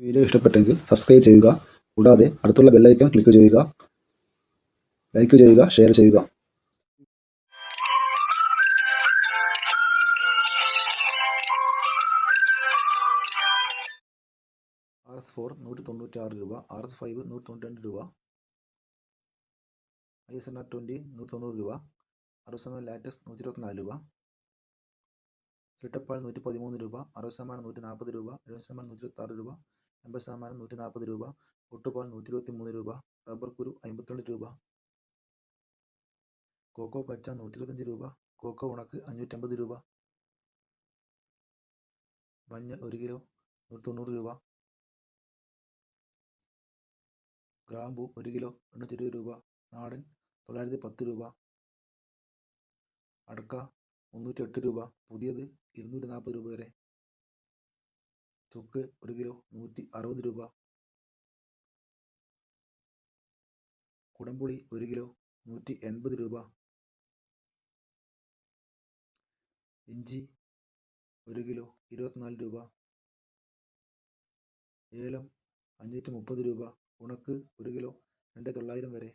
Video ഇഷ്ടപ്പെട്ടെങ്കിൽ subscribe ചെയ്യുക. കൂടാതെ അടുത്തുള്ള ബെല്ലൈക്കൺ ക്ലിക്ക് ചെയ്യുക. ലൈക്ക് ചെയ്യുക ഷെയർ ചെയ്യുക. ആർ എസ് ഫോർ നൂറ്റി തൊണ്ണൂറ്റി ആറ് രൂപ ആർ എസ് ഫൈവ് നൂറ്റി തൊണ്ണൂറ്റി രണ്ട് രൂപ I S N R twenty നൂറ്റി തൊണ്ണൂറ് രൂപ അറുപത് ലാറ്റസ് നൂറ്റി ഇരുപത്തിനാല് രൂപ ചിട്ടപ്പാൽ നൂറ്റി പതിമൂന്ന് രൂപ അറുപത് ശതമാനം നൂറ്റി നാൽപ്പത് രൂപ എഴുപത് ശതമാനം നൂറ്റി ഇരുപത്തി ആറ് രൂപ എൺപത് ശതമാനം നൂറ്റി നാൽപ്പത് രൂപ ഒട്ടുപാൽ നൂറ്റി ഇരുപത്തി മൂന്ന് രൂപ റബ്ബർ കുരു അമ്പത്തിരണ്ട് രൂപ കോക്കോ പച്ച നൂറ്റി ഇരുപത്തഞ്ച് രൂപ കോക്കോ ഉണക്ക് അഞ്ഞൂറ്റമ്പത് രൂപ മഞ്ഞൾ ഒരു കിലോ നൂറ്റി തൊണ്ണൂറ് രൂപ ഗ്രാമ്പു ഒരു കിലോ എണ്ണൂറ്റി ഇരുപത് രൂപ നാടൻ തൊള്ളായിരത്തി പത്ത് രൂപ അടക്ക മുന്നൂറ്റി എട്ട് രൂപ പുതിയത് ഇരുന്നൂറ്റി നാൽപ്പത് രൂപ വരെ. ചുക്ക് ഒരു കിലോ നൂറ്റി അറുപത് രൂപ. കുടംപുളി ഒരു കിലോ നൂറ്റി എൺപത് രൂപ. ഇഞ്ചി ഒരു കിലോ ഇരുപത്തിനാല് രൂപ. ഏലം അഞ്ഞൂറ്റി മുപ്പത് രൂപ. ഉണക്ക് ഒരു കിലോ രണ്ട് തൊള്ളായിരം വരെ.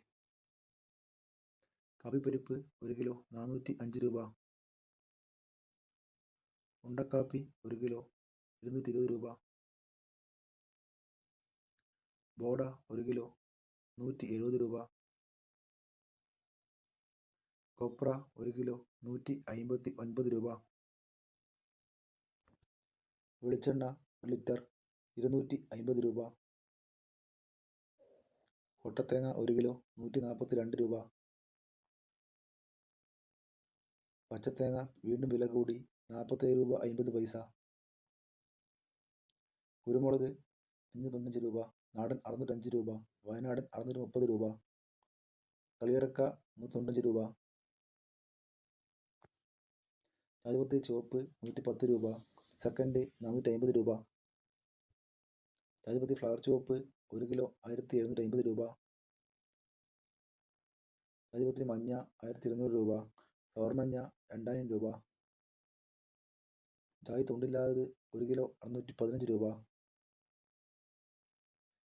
കാപ്പിപ്പരിപ്പ് ഒരു കിലോ നാനൂറ്റി അഞ്ച് രൂപ. ഉണ്ടക്കാപ്പി ഒരു കിലോ ഇരുന്നൂറ്റി ഇരുപത് രൂപ. ബോഡ ഒരു കിലോ നൂറ്റി എഴുപത് രൂപ. കൊപ്ര ഒരു കിലോ നൂറ്റി അമ്പത്തി ഒൻപത് രൂപ. വെളിച്ചെണ്ണ ഒരു ലിറ്റർ ഇരുന്നൂറ്റി അമ്പത് രൂപ. കൊട്ടത്തേങ്ങ ഒരു കിലോ നൂറ്റി നാൽപ്പത്തി രണ്ട് രൂപ. പച്ചത്തേങ്ങ വീണ്ടും വില കൂടി നാൽപ്പത്തേഴ് രൂപ അമ്പത് പൈസ. കുരുമുളക് അഞ്ഞൂറ്റി തൊണ്ണൂറ്റഞ്ച് രൂപ നാടൻ അറുന്നൂറ്റഞ്ച് രൂപ വയനാടൻ അറുന്നൂറ്റി മുപ്പത് രൂപ കളിയടക്ക നൂറ്റി തൊണ്ണൂറ്റഞ്ച് രൂപ ചായപത്തി ചുവപ്പ് നൂറ്റി പത്ത് രൂപ സെക്കൻഡ് നാനൂറ്റി അമ്പത് രൂപ ചായപത്തി ഫ്ലവർ ചുവപ്പ് ഒരു കിലോ ആയിരത്തി എഴുന്നൂറ്റി അമ്പത് രൂപ ചായപത്രി മഞ്ഞ ആയിരത്തി ഇരുന്നൂറ് രൂപ ഫ്ലവർ മഞ്ഞ രണ്ടായിരം രൂപ ചായ തൊണ്ടില്ലാത്തത് ഒരു കിലോ അറുന്നൂറ്റി പതിനഞ്ച് രൂപ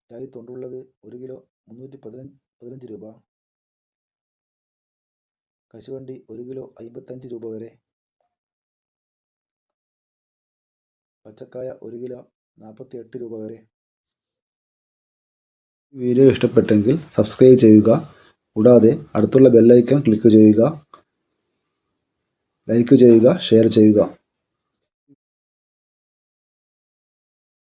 ചായ് തൊണ്ടുള്ളത് ഒരു കിലോ മുന്നൂറ്റി പതിനഞ്ച് പതിനഞ്ച് രൂപ. കശുവണ്ടി ഒരു കിലോ അമ്പത്തഞ്ച് രൂപ വരെ. പച്ചക്കായ ഒരു കിലോ നാൽപ്പത്തി എട്ട് രൂപ വരെ. വീഡിയോ ഇഷ്ടപ്പെട്ടെങ്കിൽ സബ്സ്ക്രൈബ് ചെയ്യുക. കൂടാതെ അടുത്തുള്ള ബെല്ലൈക്കൺ ക്ലിക്ക് ചെയ്യുക. ലൈക്ക് ചെയ്യുക ഷെയർ ചെയ്യുക.